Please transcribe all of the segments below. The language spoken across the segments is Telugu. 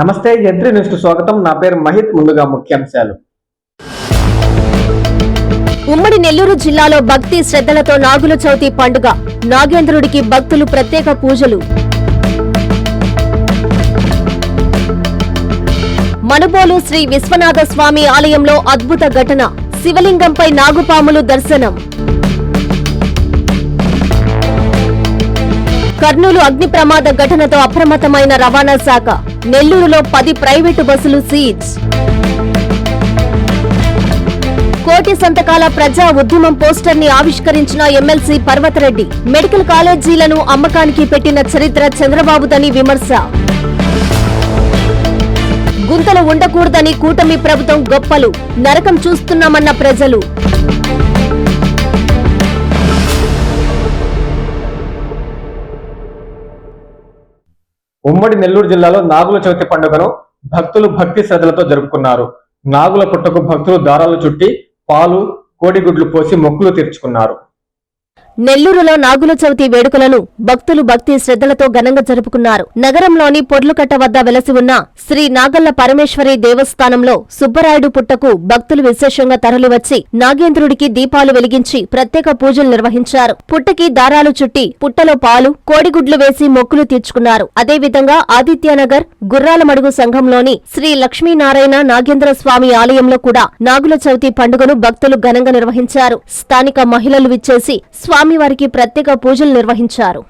నమస్తే ఎంట్రీ న్యూస్ స్వాగతం. నా పేరు మహిత్ ముందుగా ముఖ్యాంశాలు. ఉమ్మడి నెల్లూరు జిల్లాలో భక్తి శ్రద్ధలతో నాగుల చవితి పండుగ. నాగేంద్రుడికి భక్తులు ప్రత్యేక పూజలు. మనుబోలు శ్రీ విశ్వనాథ స్వామి ఆలయంలో అద్భుత ఘటన. శివలింగంపై నాగుపాములు దర్శనం. కర్నూలు అగ్ని ప్రమాద ఘటనతో అప్రమత్తమైన రవాణా శాఖ. నెల్లూరులో పది ప్రైవేటు బస్సులు సీజ్. కోటి సంతకాల ప్రజా ఉద్యమం పోస్టర్ని ఆవిష్కరించిన ఎమ్మెల్సీ పర్వతరెడ్డి. మెడికల్ కాలేజీలను అమ్మకానికి పెట్టిన చరిత్ర చంద్రబాబుదని విమర్శ. గుంతలు ఉండకూడదని కూటమి ప్రభుత్వం గొప్పలు. నరకం చూస్తున్నామన్న ప్రజలు. ఉమ్మడి నెల్లూరు జిల్లాలో నాగుల చవితి పండుగను భక్తులు భక్తి శ్రద్ధలతో జరుపుకున్నారు. నాగుల పుట్టకు భక్తులు దారాలు చుట్టి పాలు కోడిగుడ్లు పోసి మొక్కులు తీర్చుకున్నారు. నెల్లూరులో నాగుల చవితి వేడుకలను భక్తులు భక్తి శ్రద్ధలతో ఘనంగా జరుపుకున్నారు. నగరంలోని పొర్లుకట్ట వద్ద వెలసి ఉన్న శ్రీ నాగల్ల పరమేశ్వరి దేవస్థానంలో సుబ్బరాయుడు పుట్టకు భక్తులు విశేషంగా తరలివచ్చి నాగేంద్రుడికి దీపాలు వెలిగించి ప్రత్యేక పూజలు నిర్వహించారు. పుట్టకి దారాలు చుట్టి పుట్టలో పాలు కోడిగుడ్లు వేసి మొక్కులు తీర్చుకున్నారు. అదేవిధంగా ఆదిత్యనగర్ గుర్రాలమడుగు సంఘంలోని శ్రీ లక్ష్మీనారాయణ నాగేంద్ర స్వామి ఆలయంలో కూడా నాగుల చవితి పండుగను భక్తులు ఘనంగా నిర్వహించారు. స్థానిక మహిళలు విచ్చేసి స్వామివారికి ప్రత్యేక పూజలు నిర్వహించారు.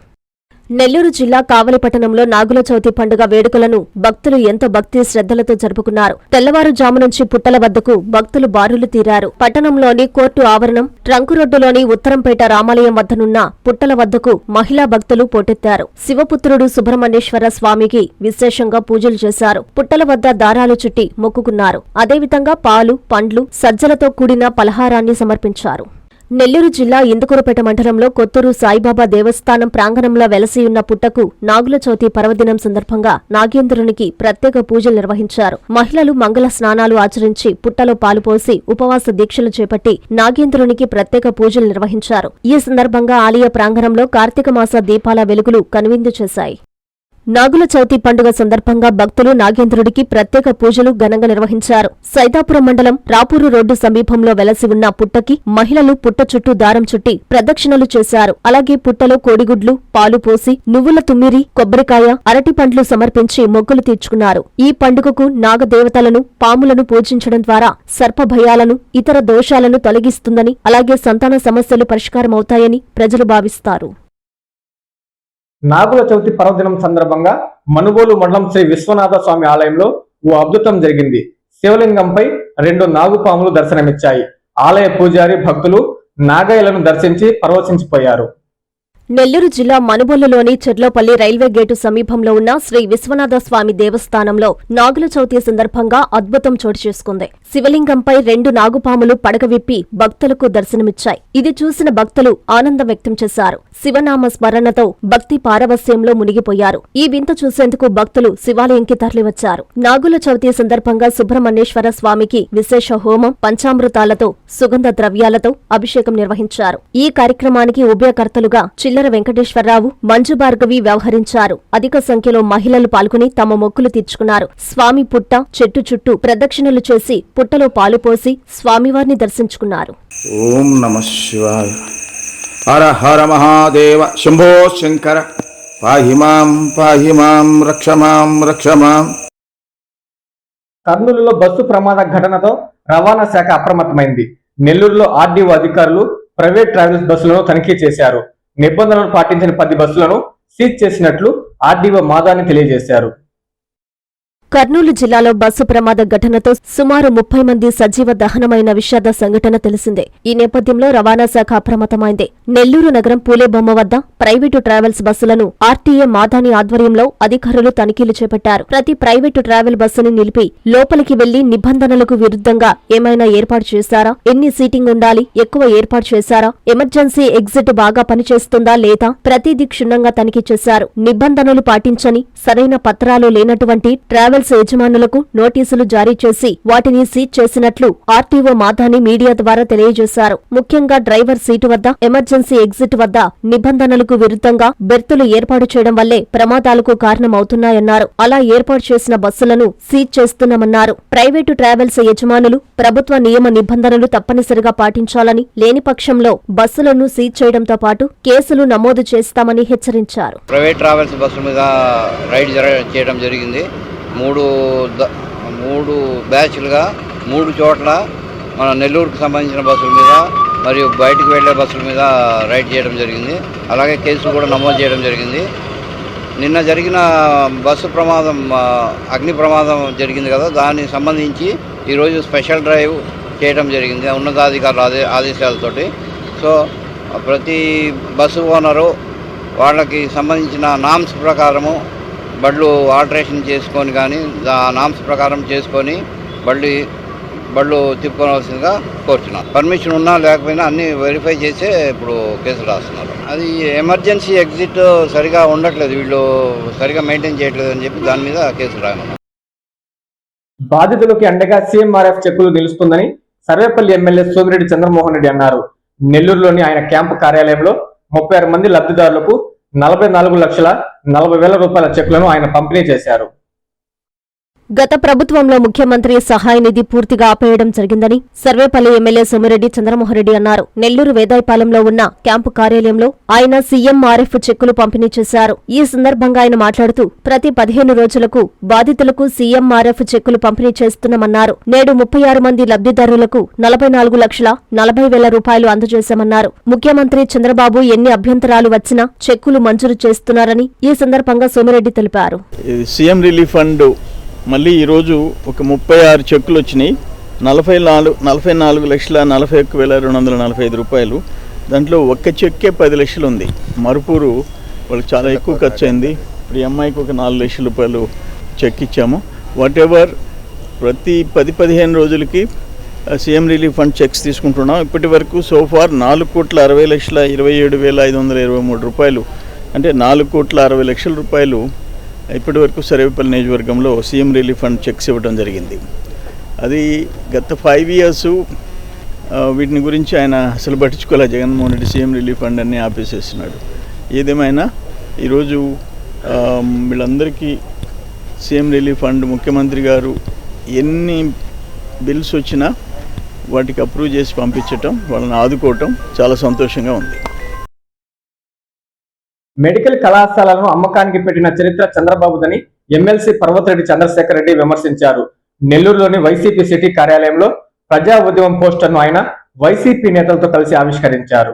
నెల్లూరు జిల్లా కావలిపట్టణంలో నాగుల చవితి పండుగ వేడుకలను భక్తులు ఎంతో భక్తి శ్రద్ధలతో జరుపుకున్నారు. తెల్లవారుజాము నుంచి పుట్టల వద్దకు భక్తులు బారులు తీరారు. పట్టణంలోని కోర్టు ఆవరణం ట్రంకు రోడ్డులోని ఉత్తరంపేట రామాలయం వద్దనున్న పుట్టల వద్దకు మహిళా భక్తులు పోటెత్తారు. శివపుత్రుడు సుబ్రహ్మణ్యేశ్వర స్వామికి విశేషంగా పూజలు చేశారు. పుట్టల వద్ద దారాలు చుట్టి మొక్కుకున్నారు. అదేవిధంగా పాలు పండ్లు సజ్జలతో కూడిన పలహారాన్ని సమర్పించారు. నెల్లూరు జిల్లా ఇందుకూరుపేట మండలంలో కొత్తూరు సాయిబాబా దేవస్థానం ప్రాంగణంలో వెలసియున్న పుట్టకు నాగుల చవితి పర్వదినం సందర్భంగా నాగేంద్రునికి ప్రత్యేక పూజలు నిర్వహించారు. మహిళలు మంగళ స్నానాలు ఆచరించి పుట్టలో పాలుపోసి ఉపవాస దీక్షలు చేపట్టి నాగేంద్రునికి ప్రత్యేక పూజలు నిర్వహించారు. ఈ సందర్భంగా ఆలయ ప్రాంగణంలో కార్తీక మాస దీపాల వెలుగులు కనువిందు చేశాయి. నాగుల చవితి పండుగ సందర్భంగా భక్తులు నాగేంద్రుడికి ప్రత్యేక పూజలు ఘనంగా నిర్వహించారు. సైదాపురం మండలం రాపూరు రోడ్డు సమీపంలో వెలసి ఉన్న పుట్టకి మహిళలు పుట్ట చుట్టూ దారం చుట్టి ప్రదక్షిణలు చేశారు. అలాగే పుట్టలో కోడిగుడ్లు పాలు పోసి నువ్వుల తుమ్మిరి కొబ్బరికాయ అరటి పండ్లు సమర్పించి మొక్కులు తీర్చుకున్నారు. ఈ పండుగకు నాగదేవతలను పాములను పూజించడం ద్వారా సర్పభయాలను ఇతర దోషాలను తొలగిస్తుందని అలాగే సంతాన సమస్యలు పరిష్కారమవుతాయని ప్రజలు భావిస్తారు. నాగుల చవితి పర్వదినం సందర్భంగా మనుబోలు మండలం శ్రీ విశ్వనాథ స్వామి ఆలయంలో ఓ అద్భుతం జరిగింది. శివలింగంపై రెండు నాగుపాములు దర్శనమిచ్చాయి. ఆలయ పూజారి భక్తులు నాగయ్యలను దర్శించి పరవశించిపోయారు. నెల్లూరు జిల్లా మనుబొల్లులోని చెర్లోపల్లి రైల్వే గేటు సమీపంలో ఉన్న శ్రీ విశ్వనాథ స్వామి దేవస్థానంలో నాగుల చవితి సందర్భంగా అద్భుతం చోటు చేసుకుంది. శివలింగంపై రెండు నాగుపాములు పడగవిప్పి భక్తులకు దర్శనమిచ్చాయి. ఇది చూసిన భక్తులు ఆనందం వ్యక్తం చేశారు. శివనామ స్మరణతో భక్తి పారవస్యంలో మునిగిపోయారు. ఈ వింత చూసేందుకు భక్తులు శివాలయంకి తరలివచ్చారు. నాగుల చవితి సందర్భంగా సుబ్రహ్మణ్యేశ్వర స్వామికి విశేష హోమం పంచామృతాలతో సుగంధ ద్రవ్యాలతో అభిషేకం నిర్వహించారు. ఈ కార్యక్రమానికి ఉభయకర్తలుగా చిల్లర వెంకటేశ్వరరావు మంజు భార్గవి వ్యవహరించారు. అధిక సంఖ్యలో మహిళలు పాల్గొని తమ మొక్కులు తీర్చుకున్నారు. స్వామి పుట్ట చెట్టు చుట్టూ ప్రదక్షిణలు చేసి పుట్టలో పాలు పోసి స్వామివారిని దర్శించుకున్నారు. ఓం నమ శివాయ. హర హర మహాదేవ. శంభో శంకర. కర్నూలులో బస్సు ప్రమాద ఘటనతో రవాణా శాఖ అప్రమత్తమైంది. నెల్లూరులో ఆర్డీఓ అధికారులు ప్రైవేట్ ట్రావెల్స్ బస్సులను తనిఖీ చేశారు. నిబంధనలు పాటించిన పది బస్సులను సీజ్ చేసినట్లు ఆర్డీఓ మాదాని తెలియజేశారు. కర్నూలు జిల్లాలో బస్సు ప్రమాద ఘటనతో సుమారు ముప్పై మంది సజీవ దహనమైన విషాద సంఘటన తెలిసిందే. ఈ నేపథ్యంలో రవాణా శాఖ అప్రమత్తమైంది. నెల్లూరు నగరం పూలేబొమ్మ వద్ద ప్రైవేటు ట్రావెల్స్ బస్సులను ఆర్టీఏ మాదాని ఆధ్వర్యంలో అధికారులు తనిఖీలు చేపట్టారు. ప్రతి ప్రైవేటు ట్రావెల్ బస్సును నిలిపి లోపలికి వెళ్ళి నిబంధనలకు విరుద్ధంగా ఏమైనా ఏర్పాటు చేశారా ఎన్ని సీటింగ్ ఉండాలి? ఎక్కువ ఏర్పాటు చేశారా? ఎమర్జెన్సీ ఎగ్జిట్ బాగా పనిచేస్తుందా లేదా? ప్రతిదీ క్షుణ్ణంగా తనిఖీ చేశారు. నిబంధనలు పాటించని సరైన పత్రాలు లేనటువంటి ట్రావెల్ ట్రావెల్స్ యజమానులకు నోటీసులు జారీ చేసి వాటిని సీజ్ చేసినట్లు ఆర్టీఓ మాధాని మీడియా ద్వారా తెలియజేశారు. ముఖ్యంగా డ్రైవర్ సీటు వద్ద ఎమర్జెన్సీ ఎగ్జిట్ వద్ద నిబంధనలకు విరుద్ధంగా బెర్తులు ఏర్పాటు చేయడం వల్లే ప్రమాదాలకు కారణమవుతున్నాయన్నారు. అలా ఏర్పాటు చేసిన బస్సులను సీజ్ చేస్తున్నామన్నారు. ప్రైవేటు ట్రావెల్స్ యజమానులు ప్రభుత్వ నియమ నిబంధనలు తప్పనిసరిగా పాటించాలని లేని పక్షంలో బస్సులను సీజ్ చేయడంతో పాటు కేసులు నమోదు చేస్తామని హెచ్చరించారు. ప్రైవేట్ ట్రావెల్స్ బస్సుల మీద రైడ్ చేయడం జరిగింది. మూడు మూడు బ్యాచ్లుగా మూడు చోట్ల మన నెల్లూరుకు సంబంధించిన బస్సుల మీద మరియు బయటకు వెళ్ళే బస్సుల మీద రైడ్ చేయడం జరిగింది. అలాగే కేసులు కూడా నమోదు చేయడం జరిగింది. నిన్న జరిగిన బస్సు ప్రమాదం అగ్ని ప్రమాదం జరిగింది కదా దానికి సంబంధించి ఈరోజు స్పెషల్ డ్రైవ్ చేయడం జరిగింది ఉన్నతాధికారుల ఆదే ఆదేశాలతోటి. సో ప్రతి బస్సు ఓనరు వాళ్ళకి సంబంధించిన నామ్స్ ప్రకారము బళ్ళు ఆల్టరేషన్ చేసుకొని కానీ నామ్స్ ప్రకారం చేసుకొని బళ్ళు బళ్ళు తిప్పుకోవాల్సిందిగా కోరుచున్నాను పర్మిషన్ ఉన్నా లేకపోయినా అన్ని వెరిఫై చేసే ఇప్పుడు కేసులు రాస్తున్నారు. అది ఎమర్జెన్సీ ఎగ్జిట్ సరిగా ఉండట్లేదు. వీళ్ళు సరిగా మెయింటైన్ చేయట్లేదు అని చెప్పి దాని మీద కేసులు రాయమన్నారు బాధితులకి అండగా సీఎంఆర్ఎఫ్ చెక్కులు నిలుస్తుందని సర్వేపల్లి ఎమ్మెల్యే సోమిరెడ్డి చంద్రమోహన్ రెడ్డి అన్నారు. నెల్లూరులోని ఆయన క్యాంపు కార్యాలయంలో ముప్పై ఆరు మంది లబ్ధిదారులకు నలభై నాలుగు లక్షల నలభై వేల రూపాయల చెక్కులను ఆయన పంపిణీ చేశారు. గత ప్రభుత్వంలో ముఖ్యమంత్రి సహాయ నిధి పూర్తిగా ఆపేయడం జరిగిందని సర్వేపల్లి ఎమ్మెల్యే సోమిరెడ్డి చంద్రమోహన్రెడ్డి అన్నారు. నెల్లూరు వేదాయపాలెంలో ఉన్న క్యాంపు కార్యాలయంలో ఆయన సీఎంఆర్ఎఫ్ చెక్కులు పంపిణీ చేశారు. ఈ సందర్భంగా ఆయన మాట్లాడుతూ ప్రతి పదిహేను రోజులకు బాధితులకు సీఎంఆర్ఎఫ్ చెక్కులు పంపిణీ చేస్తున్నామన్నారు. నేడు ముప్పై ఆరు మంది లబ్ధిదారులకు నలభై నాలుగు లక్షల నలభై వేల రూపాయలు అందజేశామన్నారు. ముఖ్యమంత్రి చంద్రబాబు ఎన్ని అభ్యంతరాలు వచ్చినా చెక్కులు మంజూరు చేస్తున్నారని ఈ సందర్భంగా సోమిరెడ్డి తెలిపారు. సీఎం రిలీఫ్ ఫండ్ మళ్ళీ ఈరోజు ఒక ముప్పై ఆరు చెక్కులు వచ్చినాయి. నలభై నాలుగు నలభై నాలుగు లక్షల నలభై ఒక్క వేల రెండు వందల నలభై ఐదు రూపాయలు. దాంట్లో ఒక్క చెక్కే పది లక్షలు ఉంది. మరుపూరు వాళ్ళకి చాలా ఎక్కువ ఖర్చు అయింది. ఇప్పుడు ఈ అమ్మాయికి ఒక నాలుగు లక్షల రూపాయలు చెక్ ఇచ్చాము. వాట్ ఎవర్ ప్రతి పది పదిహేను రోజులకి సీఎం రిలీఫ్ ఫండ్ చెక్స్ తీసుకుంటున్నాం. ఇప్పటి వరకు సోఫార్ నాలుగు కోట్ల అరవై లక్షల ఇరవై ఏడు వేల ఐదు వందల ఇరవై మూడు రూపాయలు. అంటే నాలుగు కోట్ల అరవై లక్షల రూపాయలు ఇప్పటి వరకు సర్వేపల్లి నియోజకవర్గంలో సీఎం రిలీఫ్ ఫండ్ చెక్స్ ఇవ్వడం జరిగింది. అది గత ఫైవ్ ఇయర్స్ వీటిని గురించి ఆయన అసలు పట్టించుకోలే. Jaganmohan Reddy CM relief fund అన్ని ఆపేసేస్తున్నాడు. ఏదేమైనా ఈరోజు వీళ్ళందరికీ సీఎం రిలీఫ్ ఫండ్ ముఖ్యమంత్రి గారు ఎన్ని బిల్స్ వచ్చినా వాటికి అప్రూవ్ చేసి పంపించటం వాళ్ళని ఆదుకోవటం చాలా సంతోషంగా ఉంది. మెడికల్ కళాశాలను అమ్మకానికి పెట్టిన చరిత్ర చంద్రబాబుదని ఎమ్మెల్సీ పర్వతరెడ్డి చంద్రశేఖర్ రెడ్డి విమర్శించారు. నెల్లూరులోని వైసీపీ సిటీ కార్యాలయంలో ప్రజా ఉద్యమం పోస్టర్ను ఆయన వైసీపీ నేతలతో కలిసి ఆవిష్కరించారు.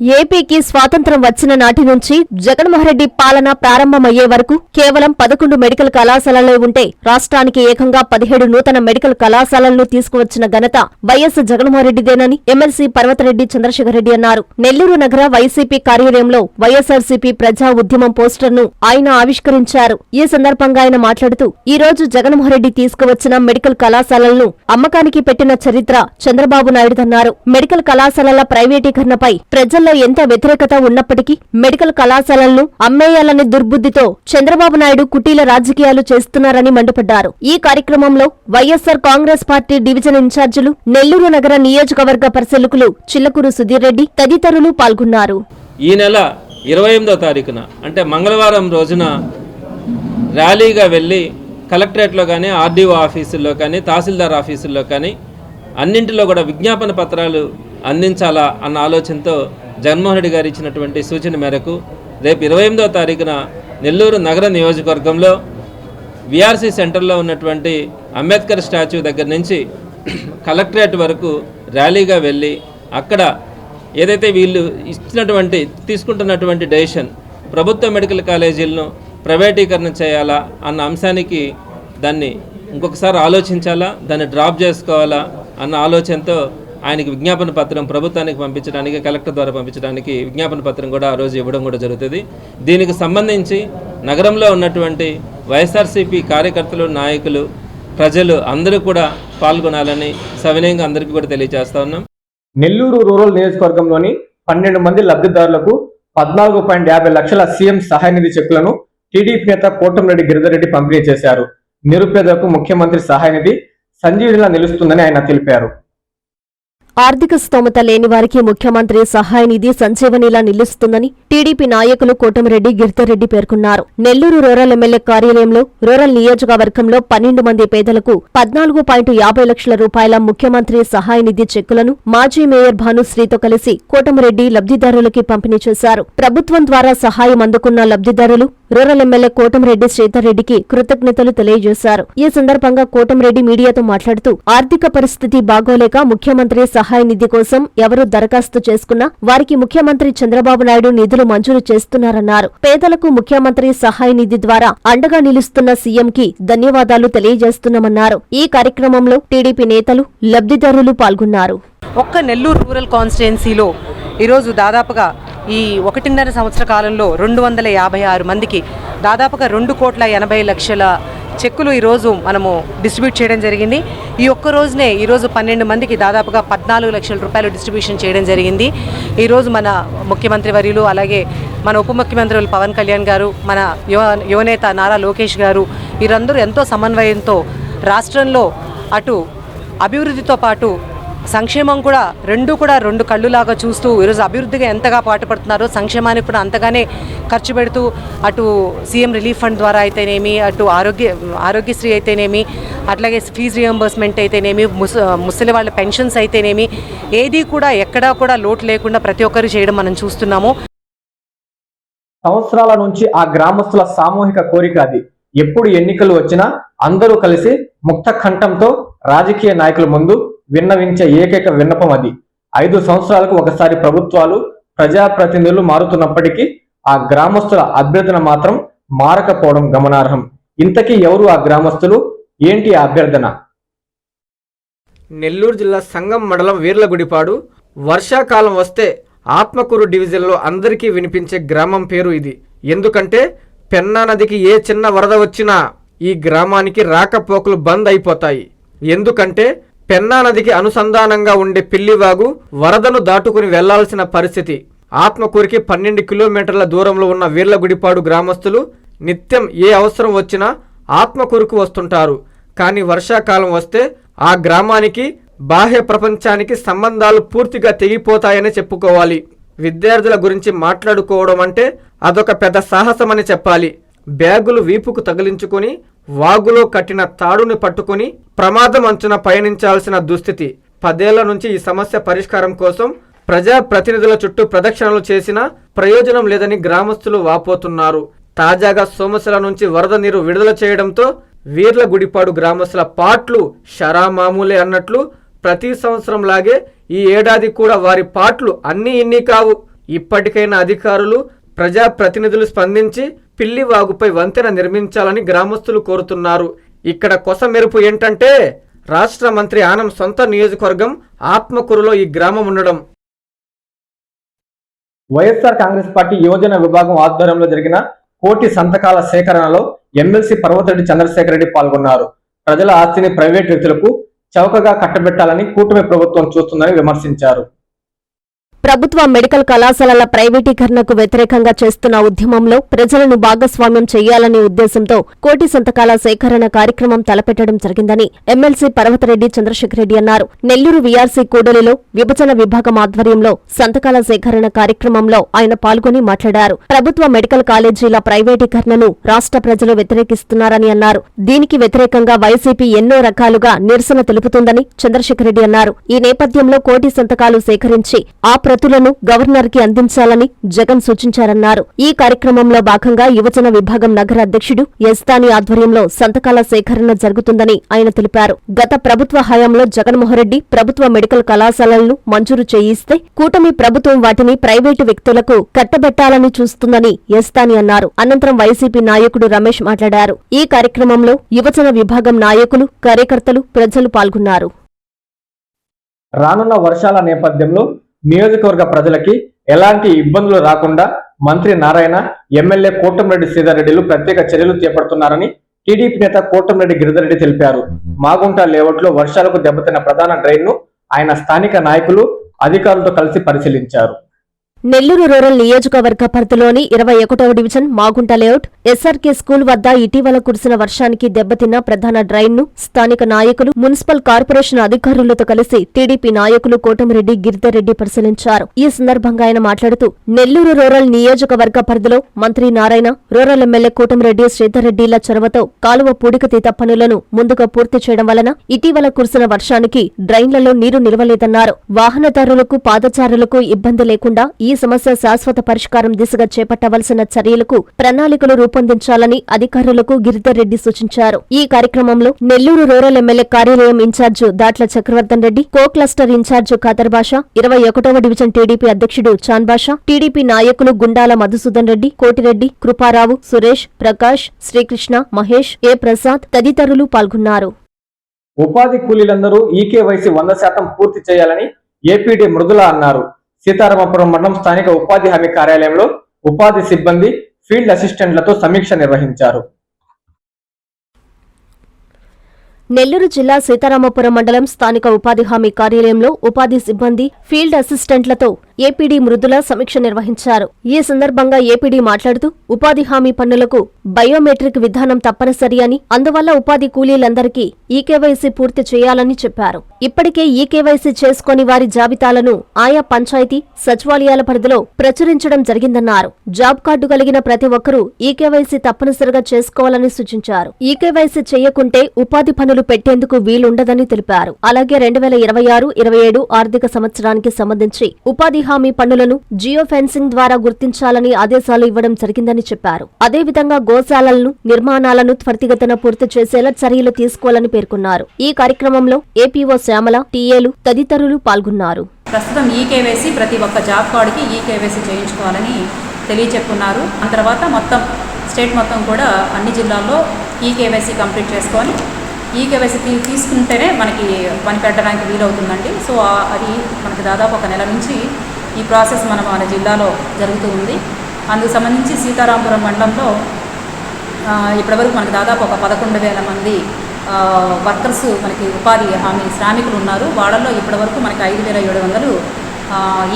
ఏపీకి స్వాతంత్ర్యం వచ్చిన నాటి నుంచి జగన్మోహన్రెడ్డి పాలన ప్రారంభమయ్యే వరకు కేవలం పదకొండు మెడికల్ కళాశాలలే ఉంటే రాష్ట్రానికి ఏకంగా పదిహేడు నూతన మెడికల్ కళాశాలలను తీసుకువచ్చిన ఘనత వైఎస్ జగన్మోహన్రెడ్డిదేనని ఎమ్మెల్సీ పర్వతరెడ్డి చంద్రశేఖర్ రెడ్డి అన్నారు. నెల్లూరు నగర వైసీపీ కార్యాలయంలో వైఎస్ఆర్సీపీ ప్రజా ఉద్యమం పోస్టర్ను ఆయన ఆవిష్కరించారు. ఈ సందర్భంగా ఆయన మాట్లాడుతూ ఈ రోజు జగన్మోహన్రెడ్డి తీసుకువచ్చిన మెడికల్ కళాశాలలను అమ్మకానికి పెట్టిన చరిత్ర చంద్రబాబు నాయుడుదన్నారు. మెడికల్ కళాశాలల ప్రైవేటీకరణపై ప్రజలు ప్రజల్లో ఎంత వ్యతిరేకత ఉన్నప్పటికీ మెడికల్ కళాశాలలను అమ్మేయాలనే దుర్బుద్దితో చంద్రబాబు నాయుడు కుటీల రాజకీయాలు చేస్తున్నారని మండిపడ్డారు. ఈ కార్యక్రమంలో వైఎస్సార్ కాంగ్రెస్ పార్టీ డివిజన్ ఇన్ఛార్జీలు నెల్లూరు నగర నియోజకవర్గ పరిశీలకులు చిల్లకూరు సుధీర్ రెడ్డి తదితరులు పాల్గొన్నారు. ఈ నెల ఇరవై ఎనిమిదో తారీఖున అంటే మంగళవారం రోజున ర్యాలీగా వెళ్ళి కలెక్టరేట్లో కానీ ఆర్డీఓ ఆఫీసుల్లో కానీ తహసీల్దార్ ఆఫీసుల్లో కానీ అన్నింటిలో కూడా విజ్ఞాపన పత్రాలు అందించాలా అన్న ఆలోచనతో జగన్మోహన్ రెడ్డి గారు ఇచ్చినటువంటి సూచన మేరకు రేపు ఇరవై ఎనిమిదో తారీఖున నెల్లూరు నగర నియోజకవర్గంలో విఆర్సీ సెంటర్లో ఉన్నటువంటి అంబేద్కర్ స్టాచ్యూ దగ్గర నుంచి కలెక్టరేట్ వరకు ర్యాలీగా వెళ్ళి అక్కడ ఏదైతే వీళ్ళు ఇచ్చినటువంటి తీసుకుంటున్నటువంటి డెసిషన్ ప్రభుత్వ మెడికల్ కాలేజీలను ప్రైవేటీకరణ చేయాలా అన్న అంశానికి దాన్ని ఇంకొకసారి ఆలోచించాలా దాన్ని డ్రాప్ చేసుకోవాలా అన్న ఆలోచనతో ఆయనకి విజ్ఞాపన పత్రం ప్రభుత్వానికి పంపించడానికి కలెక్టర్ ద్వారా పంపించడానికి విజ్ఞాపన పత్రం కూడా ఆ రోజు ఇవ్వడం కూడా జరుగుతుంది. దీనికి సంబంధించి నగరంలో ఉన్నటువంటి వైఎస్ఆర్సీపీ కార్యకర్తలు నాయకులు ప్రజలు అందరూ కూడా పాల్గొనాలని సవినయంగా అందరికీ కూడా తెలియజేస్తా ఉన్నాం. నెల్లూరు రూరల్ నియోజకవర్గంలోని పన్నెండు మంది లబ్ధిదారులకు పద్నాలుగు పాయింట్ యాభై లక్షల సీఎం సహాయ నిధి చెక్కులను టీడీపీ నేత కోటంరెడ్డి గిరిధర్రెడ్డి పంపిణీ చేశారు. నిరుపేదలకు ముఖ్యమంత్రి సహాయ నిధి సంజీవినిలా నిలుస్తుందని ఆయన తెలిపారు. ఆర్థిక స్తోమత లేని వారికి ముఖ్యమంత్రి సహాయ నిధి సంజీవనిలా నిలుస్తుందని టీడీపీ నాయకులు కోటమిరెడ్డి గిరిధర్రెడ్డి పేర్కొన్నారు. నెల్లూరు రూరల్ ఎమ్మెల్యే కార్యాలయంలో రూరల్ నియోజకవర్గంలో పన్నెండు మంది పేదలకు పద్నాలుగు పాయింట్ యాభై లక్షల రూపాయల ముఖ్యమంత్రి సహాయ నిధి చెక్కులను మాజీ మేయర్ భానుశ్రీతో కలిసి కోటమిరెడ్డి లబ్ధిదారులకి పంపిణీ చేశారు. ప్రభుత్వం ద్వారా సహాయం అందుకున్న లబ్దిదారులు రూరల్ ఎమ్మెల్యే కోటమిరెడ్డి శ్రీధర్రెడ్డికి కృతజ్ఞతలు తెలియజేశారు. ఈ సందర్భంగా కోటమిరెడ్డి మీడియాతో మాట్లాడుతూ ఆర్థిక పరిస్థితి బాగోలేక ముఖ్యమంత్రి సహాయ నిధి కోసం ఎవరు దరఖాస్తు చేసుకున్నా వారికి ముఖ్యమంత్రి చంద్రబాబు నాయుడు నిధులు మంజూరు చేస్తున్నారన్నారు. పేదలకు ముఖ్యమంత్రి సహాయ నిధి ద్వారా అండగా నిలుస్తున్న సీఎంకి ధన్యవాదాలు తెలియజేస్తున్నామన్నారు. ఈ కార్యక్రమంలో టీడీపీ నేతలు లబ్ధిదారులు పాల్గొన్నారు. ఒక్క నెల్లూరు రూరల్ కాన్స్టిట్యున్సీలో ఈరోజు దాదాపుగా ఈ ఒకటిన్నర సంవత్సర కాలంలో రెండు వందల యాభై ఆరు మందికి దాదాపుగా రెండు కోట్ల ఎనభై లక్షల చెక్కులు ఈరోజు మనము డిస్ట్రిబ్యూట్ చేయడం జరిగింది. ఈ ఒక్క రోజునే ఈరోజు పన్నెండు మందికి దాదాపుగా పద్నాలుగు లక్షల రూపాయలు డిస్ట్రిబ్యూషన్ చేయడం జరిగింది. ఈరోజు మన ముఖ్యమంత్రి వర్యులు అలాగే మన ఉప ముఖ్యమంత్రులు పవన్ కళ్యాణ్ గారు మన యువ యువనేత నారా లోకేష్ గారు వీరందరూ ఎంతో సమన్వయంతో రాష్ట్రంలో అటు అభివృద్ధితో పాటు సంక్షేమం కూడా రెండు కూడా రెండు కళ్ళులాగా చూస్తూ ఈరోజు అభివృద్ధిగా ఎంతగా పాటుపడుతున్నారో సంక్షేమానికి కూడా అంతగానే ఖర్చు పెడుతూ అటు సీఎం రిలీఫ్ ఫండ్ ద్వారా అయితేనేమి అటు ఆరోగ్య ఆరోగ్యశ్రీ అయితేనేమి అట్లాగే ఫీజు రియంబర్స్మెంట్ అయితేనేమి ముస ముసలి వాళ్ళ పెన్షన్స్ అయితేనేమి ఏది కూడా ఎక్కడా కూడా లోటు లేకుండా ప్రతి ఒక్కరు చేయడం మనం చూస్తున్నాము. సంవత్సరాల నుంచి ఆ గ్రామస్తుల సామూహిక కోరిక అది. ఎప్పుడు ఎన్నికలు వచ్చినా అందరూ కలిసి ముక్త కంఠంతో రాజకీయ నాయకుల ముందు విన్నవించే ఏకైక విన్నపం అది. ఐదు సంవత్సరాలకు ఒకసారి ప్రభుత్వాలు ప్రజాప్రతినిధులు మారుతున్నప్పటికీ ఆ గ్రామస్తుల అభ్యర్థన మాత్రం మారకపోవడం గమనార్హం. ఇంతకీ ఎవరు ఆ గ్రామస్తులు? ఏంటి ఆ అభ్యర్థన? నెల్లూరు జిల్లా సంగం మండలం వీర్లగుడిపాడు. వర్షాకాలం వస్తే ఆత్మకూరు డివిజన్లో అందరికీ వినిపించే గ్రామం పేరు ఇది. ఎందుకంటే పెన్నా నదికి ఏ చిన్న వరద వచ్చినా ఈ గ్రామానికి రాకపోకలు బంద్ అయిపోతాయి. ఎందుకంటే పెన్నా నదికి అనుసంధానంగా ఉండే పిల్లివాగు వరదను దాటుకుని వెళ్ళాల్సిన పరిస్థితి. ఆత్మకూరికి పన్నెండు కిలోమీటర్ల దూరంలో ఉన్న వీర్లగుడిపాడు గ్రామస్తులు నిత్యం ఏ అవసరం వచ్చినా ఆత్మకూరుకు వస్తుంటారు. కానీ వర్షాకాలం వస్తే ఆ గ్రామానికి బాహ్య ప్రపంచానికి సంబంధాలు పూర్తిగా తెగిపోతాయని చెప్పుకోవాలి. విద్యార్థుల గురించి మాట్లాడుకోవడం అంటే అదొక పెద్ద సాహసమని చెప్పాలి. బ్యాగులు వీపుకు తగిలించుకొని వాగులో కట్టిన తాడుని పట్టుకొని ప్రమాదం అంచున పయనించాల్సిన దుస్థితి. పదేళ్ళ నుంచి ఈ సమస్య పరిష్కారం కోసం ప్రజా ప్రతినిధుల చుట్టూ ప్రదక్షిణలు చేసినా ప్రయోజనం లేదని గ్రామస్తులు వాపోతున్నారు. తాజాగా సోమశిల నుంచి వరద నీరు విడుదల చేయడంతో వీర్ల గుడిపాడు గ్రామస్తుల పాట్లు షరామామూలే అన్నట్లు ప్రతి సంవత్సరం లాగే ఈ ఏడాది కూడా వారి పాట్లు అన్నీ ఇన్ని కావు. ఇప్పటికైనా అధికారులు ప్రజా ప్రతినిధులు స్పందించి పిల్లివాగుపై వంతెన నిర్మించాలని గ్రామస్తులు కోరుతున్నారు. ఇక్కడ కొస మెరుపు ఏంటంటే రాష్ట్ర మంత్రి ఆనం సొంత నియోజకవర్గం ఆత్మకూరులో ఈ గ్రామం ఉండడం. వైఎస్ఆర్ కాంగ్రెస్ పార్టీ యువజన విభాగం ఆధ్వర్యంలో జరిగిన కోటి సంతకాల సేకరణలో ఎమ్మెల్సీ పర్వతరెడ్డి చంద్రశేఖర్ రెడ్డి పాల్గొన్నారు. ప్రజల ఆస్తిని ప్రైవేట్ వ్యక్తులకు చౌకగా కట్టబెట్టాలని కూటమి ప్రభుత్వం చూస్తుందని విమర్శించారు. ప్రభుత్వ మెడికల్ కళాశాలల ప్రైవేటీకరణకు వ్యతిరేకంగా చేస్తున్న ఉద్యమంలో ప్రజలను భాగస్వామ్యం చేయాలనే ఉద్దేశంతో కోటి సంతకాల సేకరణ కార్యక్రమం తలపెట్టడం జరిగిందని ఎమ్మెల్సీ పర్వతరెడ్డి చంద్రశేఖరరెడ్డి అన్నారు. నెల్లూరు వీఆర్సీ కూడలిలో విభజన విభాగం ఆధ్వర్యంలో సంతకాల సేకరణ కార్యక్రమంలో ఆయన పాల్గొని మాట్లాడారు. ప్రభుత్వ మెడికల్ కాలేజీల ప్రైవేటీకరణను రాష్ట్ర ప్రజలు వ్యతిరేకిస్తున్నారని అన్నారు. దీనికి వ్యతిరేకంగా వైసీపీ ఎన్నో రకాలుగా నిరసన తెలుపుతుందని చంద్రశేఖరరెడ్డి అన్నారు. ఈ నేపథ్యంలో కోటి సంతకాలు సేకరించి ఆ ప్రతులను గవర్నర్కి అందించాలని జగన్ సూచించారన్నారు. ఈ కార్యక్రమంలో భాగంగా యువజన విభాగం నగర అధ్యక్షుడు యస్తాని ఆధ్వర్యంలో సంతకాల సేకరణ జరుగుతుందని ఆయన తెలిపారు. గత ప్రభుత్వ హయాంలో జగన్మోహన్రెడ్డి ప్రభుత్వ మెడికల్ కళాశాలలను మంజూరు చేయిస్తే కూటమి ప్రభుత్వం వాటిని ప్రైవేటు వ్యక్తులకు కట్టబెట్టాలని చూస్తుందని యస్తాని అన్నారు. అనంతరం వైసీపీ నాయకుడు రమేష్ మాట్లాడారు. ఈ కార్యక్రమంలో యువజన విభాగం నాయకులు కార్యకర్తలు ప్రజలు పాల్గొన్నారు. రానున్న వర్షాల నేపథ్యంలో నియోజకవర్గ ప్రజలకి ఎలాంటి ఇబ్బందులు రాకుండా మంత్రి నారాయణ ఎమ్మెల్యే కోటంరెడ్డి శ్రీధర్రెడ్డిలు ప్రత్యేక చర్యలు చేపడుతున్నారని టీడీపీ నేత కోటంరెడ్డి గిరిధర్రెడ్డి తెలిపారు. మాగుంట లేఅవుట్లో వర్షాలకు దెబ్బతిన్న ప్రధాన డ్రైన్ను ఆయన స్థానిక నాయకులు అధికారులతో కలిసి పరిశీలించారు. నెల్లూరు రూరల్ నియోజకవర్గ పరిధిలోని ఇరవై ఒకటవ division Magunta layout SRK school వద్ద ఇటీవల కురిసిన వర్షానికి దెబ్బతిన్న ప్రధాన డ్రైన్ను స్థానిక నాయకులు మున్సిపల్ కార్పొరేషన్ అధికారులతో కలిసి టీడీపీ నాయకులు కోటమిరెడ్డి గిరిధర్రెడ్డి పరిశీలించారు. ఈ సందర్భంగా ఆయన మాట్లాడుతూ నెల్లూరు రూరల్ నియోజకవర్గ పరిధిలో మంత్రి నారాయణ రూరల్ ఎమ్మెల్యే కోటమిరెడ్డి శ్రీధర్రెడ్డిల చొరవతో కాలువ పూడికతీత పనులను ముందుగా పూర్తి చేయడం వలన ఇటీవల కురిసిన వర్షానికి డ్రైన్లలో నీరు నిలవలేదన్నారు. వాహనదారులకు పాదచారులకు ఇబ్బంది లేకుండా ఈ సమస్య శాశ్వత పరిష్కారం దిశగా చేపట్టవలసిన చర్యలకు ప్రణాళికలు రూపొందించాలని అధికారులకు గిరిధర్ రెడ్డి సూచించారు. ఈ కార్యక్రమంలో నెల్లూరు రూరల్ ఎమ్మెల్యే కార్యాలయం in charge Datla Chakravardhan Reddy co cluster in charge Khader Basha ఇరవై ఒకటవ డివిజన్ టీడీపీ అధ్యక్షుడు చాన్ బాషా టీడీపీ నాయకులు గుండాల మధుసూదన్ రెడ్డి కోటిరెడ్డి కృపారావు సురేష్ ప్రకాష్ శ్రీకృష్ణ మహేష్ ఏ ప్రసాద్ తదితరులు పాల్గొన్నారు. ఉపాధి కూలీలందరూ ఈకేవైసీ వంద శాతం పూర్తి చేయాలని ఏపీడీ మృదుల అన్నారు. సీతారామపురం మండలం స్థానిక ఉపాధి హామీ కార్యాలయంలో ఉపాధి సిబ్బంది ఫీల్డ్ అసిస్టెంట్లతో సమీక్ష నిర్వహించారు. నెల్లూరు జిల్లా సీతారామపురం మండలం స్థానిక ఉపాధి హామీ కార్యాలయంలో ఉపాధి సిబ్బంది ఫీల్డ్ అసిస్టెంట్లతో ఏపీడీ మృదుల సమీక్ష నిర్వహించారు. ఈ సందర్భంగా ఏపీడీ మాట్లాడుతూ ఉపాధి హామీ పన్నులకు బయోమెట్రిక్ విధానం తప్పనిసరి అని అందువల్ల ఉపాధి కూలీలందరికీ ఈకేవైసీ పూర్తి చేయాలని చెప్పారు. ఇప్పటికే ఈకేవైసీ చేసుకొని వారి జాబితాలను ఆయా పంచాయతీ సచివాలయాల పరిధిలో ప్రచురించడం జరిగిందన్నారు. జాబ్ కార్డు కలిగిన ప్రతి ఒక్కరూ ఈకేవైసీ తప్పనిసరిగా చేసుకోవాలని సూచించారు. ఈకేవైసీ చేయకుంటే ఉపాధి పనులు పెట్టేందుకు వీలుండదని తెలిపారు. అలాగే రెండు వేల ఇరవై ఆరు ఇరవై ఏడు ఆర్థిక సంవత్సరానికి సంబంధించి ఉపాధి హామీ పనులను జియో ఫెన్సింగ్ ద్వారా గుర్తించాలని ఆదేశాలు ఇవ్వడం జరిగిందని చెప్పారు. అదేవిధంగా గోశాలలను నిర్మాణాలను త్వరితగతిన పూర్తి చేసేలా చర్యలు తీసుకోవాలని పేర్కొన్నారు. ఈ కార్యక్రమంలో ఏపీఓ శ్యామల టీఏలు తదితరులు పాల్గొన్నారు. ప్రస్తుతం ఈకేవైసీ ప్రతి ఒక్క జాబ్ కార్డుకి ఈకేవైసీ చేయించుకోవాలని తెలియచెప్పున్నారు. ఆ తర్వాత మొత్తం స్టేట్ మొత్తం కూడా అన్ని జిల్లాల్లో ఈకేవైసీ కంప్లీట్ చేసుకొని ఈకేవైసీ కేవైసీ తీసుకుంటేనే మనకి పని పెట్టడానికి వీలవుతుందండి. సో అది మనకి దాదాపు ఒక నెల నుంచి ఈ ప్రాసెస్ మనం మన జిల్లాలో జరుగుతూ ఉంది. అందుకు సంబంధించి సీతారాంపురం మండలంలో ఇప్పటివరకు మనకు దాదాపు ఒక పదకొండు వేల మంది వర్కర్స్ మనకి ఉపాధి హామీ శ్రామికులు ఉన్నారు. వాళ్ళల్లో ఇప్పటివరకు మనకి ఐదు వేల ఏడు వందలు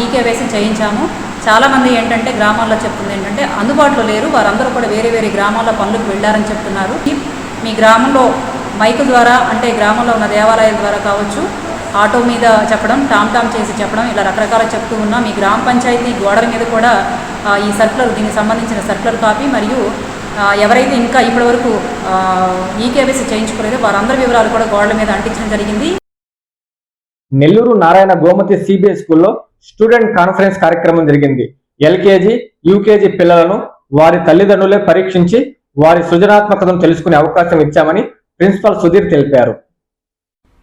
ఈకేవైసీ చేయించాము. చాలామంది ఏంటంటే గ్రామాల్లో చెప్తుంది ఏంటంటే అందుబాటులో లేరు. వారందరూ కూడా వేరే వేరే గ్రామాల్లో పనులకు వెళ్ళారని చెప్తున్నారు. మీ గ్రామంలో మైకు ద్వారా అంటే గ్రామంలో ఉన్న దేవాలయాల ద్వారా కావచ్చు ఆటో మీద చెప్పడం టామ్ టామ్ చేసి చెప్పడం ఇలా రకరకాల చెప్తూ ఉన్నాం. మీ గ్రామ పంచాయతీ గోడల మీద కూడా ఈ సర్కులర్ దీనికి సంబంధించిన సర్కులర్ కాపీ మరియు ఎవరైతే ఇంకా ఇప్పటివరకు ఈకేవైసీ చేయించుకోలేదో వారందరి వివరాలు కూడా గోడల మీద అంటించడం జరిగింది. నెల్లూరు నారాయణ గోమతి సిబిఐ స్కూల్లో స్టూడెంట్ కాన్ఫరెన్స్ కార్యక్రమం జరిగింది. ఎల్కేజీ యూకేజీ పిల్లలను వారి తల్లిదండ్రులే పరీక్షించి వారి సృజనాత్మకతను తెలుసుకునే అవకాశం ఇచ్చామని ప్రిన్సిపల్ సుధీర్ తెలిపారు.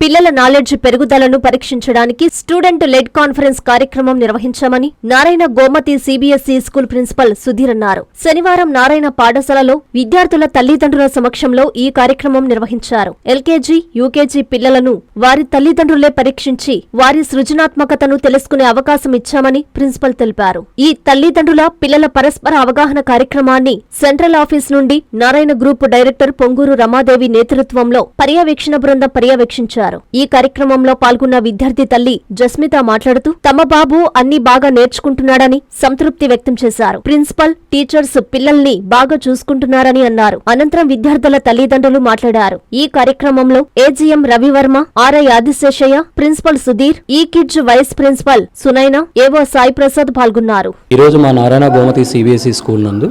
పిల్లల నాలెడ్జ్ పెరుగుదలను పరీక్షించడానికి స్టూడెంట్ లెడ్ కాన్ఫరెన్స్ కార్యక్రమం నిర్వహించామని Narayana Gomathi CBSE school principal Sudheer అన్నారు. శనివారం నారాయణ పాఠశాలలో విద్యార్థుల తల్లిదండ్రుల సమక్షంలో ఈ కార్యక్రమం నిర్వహించారు. ఎల్కేజీ యూకేజీ పిల్లలను వారి తల్లిదండ్రులే పరీక్షించి వారి సృజనాత్మకతను తెలుసుకునే అవకాశం ఇచ్చామని ప్రిన్సిపల్ తెలిపారు. ఈ తల్లిదండ్రుల పిల్లల పరస్పర అవగాహన కార్యక్రమాన్ని సెంట్రల్ ఆఫీస్ నుండి నారాయణ గ్రూప్ డైరెక్టర్ పొంగూరు రమాదేవి నేతృత్వంలో పర్యవేక్షణ బృందం పర్యవేక్షించారు. ఈ కార్యక్రమంలో పాల్గొన్న విద్యార్థి తల్లి జస్మిత మాట్లాడుతూ తమ బాబు అన్ని బాగా నేర్చుకుంటున్నాడని సంతృప్తి వ్యక్తం చేశారు. ప్రిన్సిపల్ టీచర్స్ పిల్లల్ని బాగా చూసుకుంటున్నారని అన్నారు. అనంతరం విద్యార్థుల తల్లిదండ్రులు మాట్లాడారు. ఈ కార్యక్రమంలో AGM Ravivarma RI Adiseshaiah principal Sudheer e kids vice principal Sunaina ఏవో సాయి ప్రసాద్ పాల్గొన్నారు. ఈరోజు మా నారాయణ గోమతి సిబిఎస్ఈ స్కూల్ నందు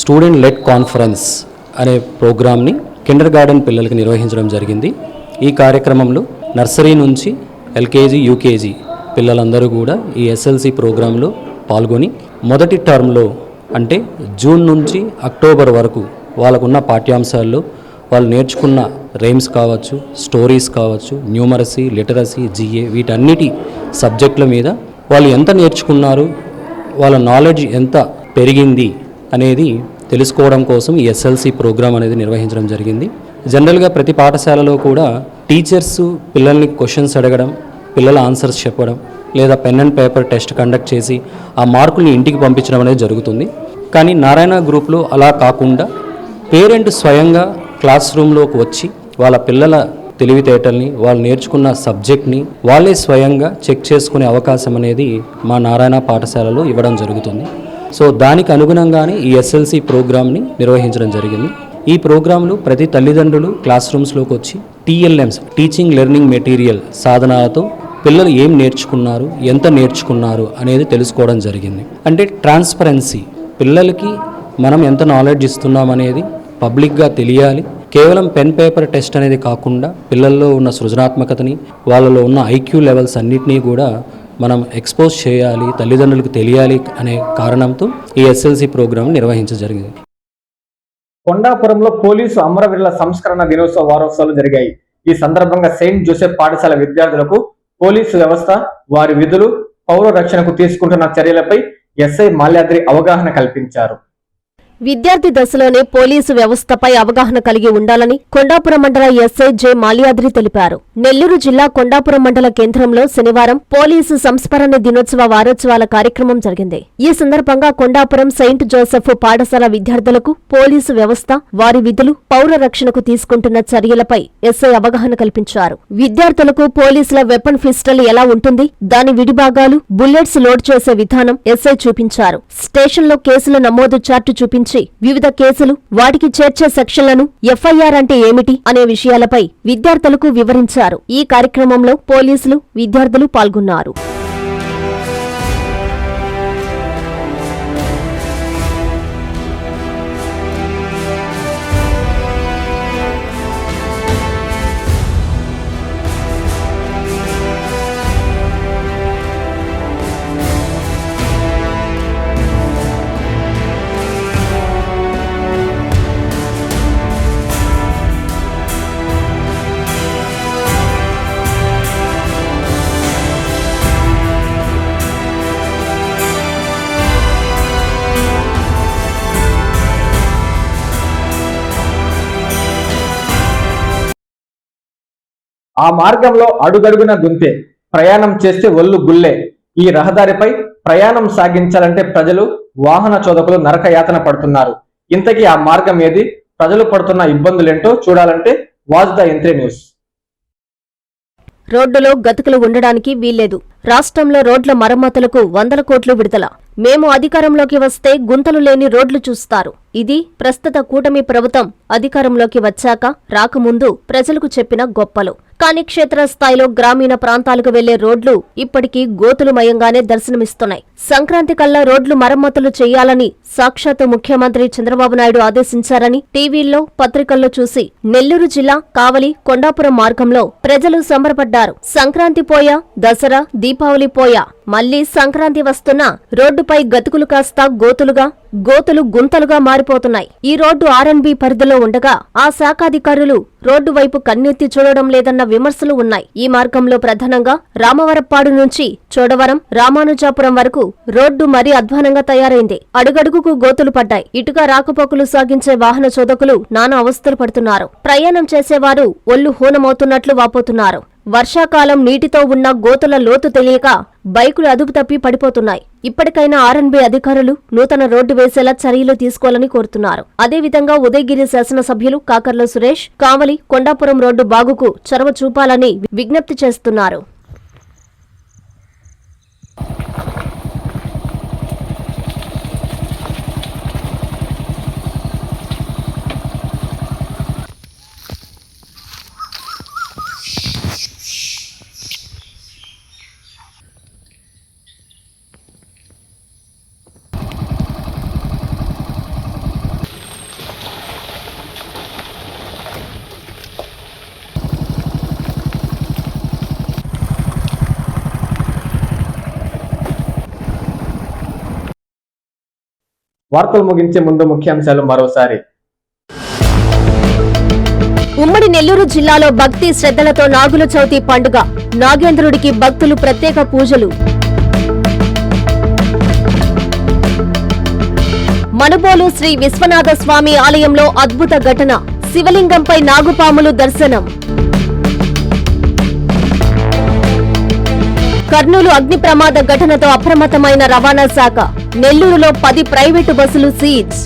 స్టూడెంట్ లెడ్ కాన్ఫరెన్స్ అనే ప్రోగ్రామ్ని కిండర్ గార్డెన్ పిల్లలకి నిర్వహించడం జరిగింది. ఈ కార్యక్రమంలో నర్సరీ నుంచి ఎల్కేజీ యూకేజీ పిల్లలందరూ కూడా ఈ ఎస్ఎల్సి ప్రోగ్రాంలో పాల్గొని మొదటి టర్మ్లో అంటే జూన్ నుంచి అక్టోబర్ వరకు వాళ్ళకున్న పాఠ్యాంశాల్లో వాళ్ళు నేర్చుకున్న రైమ్స్ కావచ్చు స్టోరీస్ కావచ్చు న్యూమరసీ లిటరసీ జిఏ వీటన్నిటి సబ్జెక్టుల మీద వాళ్ళు ఎంత నేర్చుకున్నారు వాళ్ళ నాలెడ్జ్ ఎంత పెరిగింది అనేది తెలుసుకోవడం కోసం ఈ ఎస్ఎల్సి ప్రోగ్రాం అనేది నిర్వహించడం జరిగింది. జనరల్గా ప్రతి పాఠశాలలో కూడా టీచర్స్ పిల్లల్ని క్వశ్చన్స్ అడగడం పిల్లల ఆన్సర్స్ చెప్పడం లేదా pen and paper test conduct చేసి ఆ మార్కుల్ని ఇంటికి పంపించడం అనేది జరుగుతుంది. కానీ నారాయణ గ్రూప్లో అలా కాకుండా పేరెంట్ స్వయంగా క్లాస్ రూమ్లోకి వచ్చి వాళ్ళ పిల్లల తెలివితేటల్ని వాళ్ళు నేర్చుకున్న సబ్జెక్ట్ని వాళ్ళే స్వయంగా చెక్ చేసుకునే అవకాశం అనేది మా నారాయణ పాఠశాలలో ఇవ్వడం జరుగుతుంది. సో దానికి అనుగుణంగానే ఈ ఎస్ఎల్సి ప్రోగ్రామ్ని నిర్వహించడం జరిగింది. ఈ ప్రోగ్రాంలు ప్రతి తల్లిదండ్రులు క్లాస్ రూమ్స్లోకి వచ్చి టీఎల్ఎంస్ టీచింగ్ లెర్నింగ్ మెటీరియల్ సాధనాలతో పిల్లలు ఏం నేర్చుకున్నారు ఎంత నేర్చుకున్నారు అనేది తెలుసుకోవడం జరిగింది. అంటే ట్రాన్స్పరెన్సీ పిల్లలకి మనం ఎంత నాలెడ్జ్ ఇస్తున్నాం అనేది పబ్లిక్గా తెలియాలి. కేవలం పెన్ పేపర్ టెస్ట్ అనేది కాకుండా పిల్లల్లో ఉన్న సృజనాత్మకతని వాళ్ళలో ఉన్న ఐక్యూ లెవెల్స్ అన్నిటినీ కూడా మనం ఎక్స్పోజ్ చేయాలి తల్లిదండ్రులకు తెలియాలి అనే కారణంతో ఈ ఎస్ఎల్సి ప్రోగ్రాం నిర్వహించ జరిగింది. కొండాపురంలో పోలీసు అమరవీరుల సంస్కరణ దినోత్సవ వారోత్సవాలు జరిగాయి. ఈ సందర్భంగా సెయింట్ జోసెఫ్ పాఠశాల విద్యార్థులకు పోలీసు వ్యవస్థ వారి విధులు పౌర రక్షణకు తీసుకుంటున్న చర్యలపై ఎస్ఐ మాల్యాద్రి అవగాహన కల్పించారు. విద్యార్థి దశలోనే పోలీసు వ్యవస్థపై అవగాహన కలిగి ఉండాలని కొండాపురం మండల ఎస్ఐ జె మాల్యాద్రి తెలిపారు. నెల్లూరు జిల్లా కొండాపురం మండల కేంద్రంలో శనివారం పోలీసు సంస్మరణ దినోత్సవ వారోత్సవాల కార్యక్రమం జరిగింది. ఈ సందర్భంగా కొండాపురం సెయింట్ జోసెఫ్ పాఠశాల విద్యార్థులకు పోలీసు వ్యవస్థ వారి విధులు పౌర రక్షణకు తీసుకుంటున్న చర్యలపై ఎస్ఐ అవగాహన కల్పించారు. విద్యార్థులకు పోలీసుల వెపన్ పిస్టల్ ఎలా ఉంటుంది దాని విడిభాగాలు బుల్లెట్స్ లోడ్ చేసే విధానం ఎస్ఐ చూపించారు. స్టేషన్లో కేసుల నమోదు చార్టు చూపించారు. సంబంధించి వివిధ కేసులు వాటికి చేర్చే సెక్షన్లను ఎఫ్ఐఆర్ అంటే ఏమిటి అనే విషయాలపై విద్యార్థులకు వివరించారు. ఈ కార్యక్రమంలో పోలీసులు విద్యార్థులు పాల్గొన్నారు. ఆ మార్గంలో అడుగడుగున గుంతే ప్రయాణం చేస్తే ఒళ్ళు గుల్లే. ఈ రహదారిపై ప్రయాణం సాగించాలంటే ప్రజలు వాహన చోదకులు నరక యాతన పడుతున్నారు. ఇంతకీ ఆ మార్గం ఏది? ప్రజలు పడుతున్న ఇబ్బందులేంటో చూడాలంటే వాచ్ ద ఎంత్రీ న్యూస్. రోడ్డులో గతుకులు ఉండడానికి వీల్లేదు. రాష్ట్రంలో రోడ్ల మరమ్మతులకు వందల కోట్లు విడుదల. మేము అధికారంలోకి వస్తే గుంతలు లేని రోడ్లు చూస్తారు. ఇది ప్రస్తుత కూటమి ప్రభుత్వం అధికారంలోకి వచ్చాక రాకముందు ప్రజలకు చెప్పిన గొప్పలు. కానీ క్షేత్రస్థాయిలో గ్రామీణ ప్రాంతాలకు వెళ్ళే రోడ్లు ఇప్పటికీ గోతులమయంగానే దర్శనమిస్తున్నాయి. సంక్రాంతి కల్లా రోడ్లు మరమ్మతులు చేయాలని సాక్షాత్ ముఖ్యమంత్రి చంద్రబాబు నాయుడు ఆదేశించారని టీవీల్లో పత్రికల్లో చూసి నెల్లూరు జిల్లా కావలి కొండాపురం మార్గంలో ప్రజలు సంబరపడ్డారు. సంక్రాంతి పోయా దసరా దీపావళి పోయా మళ్ళీ సంక్రాంతి వస్తున్నా రోడ్డుపై గతుకులు కాస్త గోతులుగా గోతులు గుంతలుగా మారిపోతున్నాయి. ఈ రోడ్డు ఆర్ఎన్బి పరిధిలో ఉండగా ఆ శాఖాధికారులు రోడ్డు వైపు కన్నెత్తి చూడడం లేదన్న విమర్శలు ఉన్నాయి. ఈ మార్గంలో ప్రధానంగా రామవరప్పాడు నుంచి చోడవరం రామానుజాపురం వరకు రోడ్డు మరీ అధ్వానంగా తయారైంది. అడుగడుగుకు గోతులు పడ్డాయి. ఇటుగా రాకపోకలు సాగించే వాహన చోదకులు నానా అవస్థలు పడుతున్నారు. ప్రయాణం చేసేవారు ఒళ్ళు హూనమవుతున్నట్లు వాపోతున్నారు. వర్షాకాలం నీటితో ఉన్న గోతుల లోతు తెలియక బైకులు అదుపు తప్పి పడిపోతున్నాయి. ఇప్పటికైనా ఆర్ఎన్బి అధికారులు నూతన రోడ్డు వేసేలా చర్యలు తీసుకోవాలని కోరుతున్నారు. అదేవిధంగా ఉదయగిరి శాసనసభ్యులు కాకర్ల సురేష్ కావలి కొండాపురం రోడ్డు బాగుకు చొరవ చూపాలని విజ్ఞప్తి చేస్తున్నారు. వార్తలు ముగించే ముందు ముఖ్యాంశాలు మరోసారి. ఉమ్మడి నెల్లూరు జిల్లాలో భక్తి శ్రద్ధలతో నాగుల చవితి పండుగ. నాగేంద్రుడికి భక్తులు ప్రత్యేక పూజలు. మనుబోలు శ్రీ విశ్వనాథ స్వామి ఆలయంలో అద్భుత ఘటన. శివలింగంపై నాగుపాములు దర్శనం. కర్నూలు అగ్ని ప్రమాద ఘటనతో అప్రమత్తమైన రవాణా శాఖ. నెల్లూరులో పది ప్రైవేటు బస్సులు సీజ్.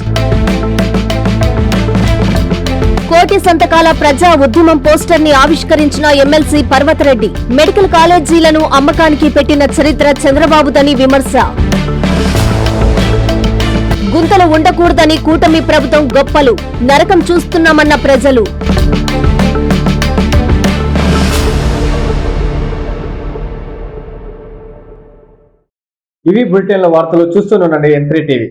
కోటి సంతకాల ప్రజా ఉద్యమం పోస్టర్ని ఆవిష్కరించిన ఎమ్మెల్సీ పర్వతరెడ్డి మెడికల్ కాలేజీలను అమ్మకానికి పెట్టిన చరిత్ర చంద్రబాబుదని విమర్శ. గుంతలు ఉండకూడదని కూటమి ప్రభుత్వం గొప్పలు నరకం చూస్తున్నామన్న ప్రజలు. ఇవి బులెటిన్ల వార్తలు చూస్తూనే ఉండండి ఎన్ టీవీ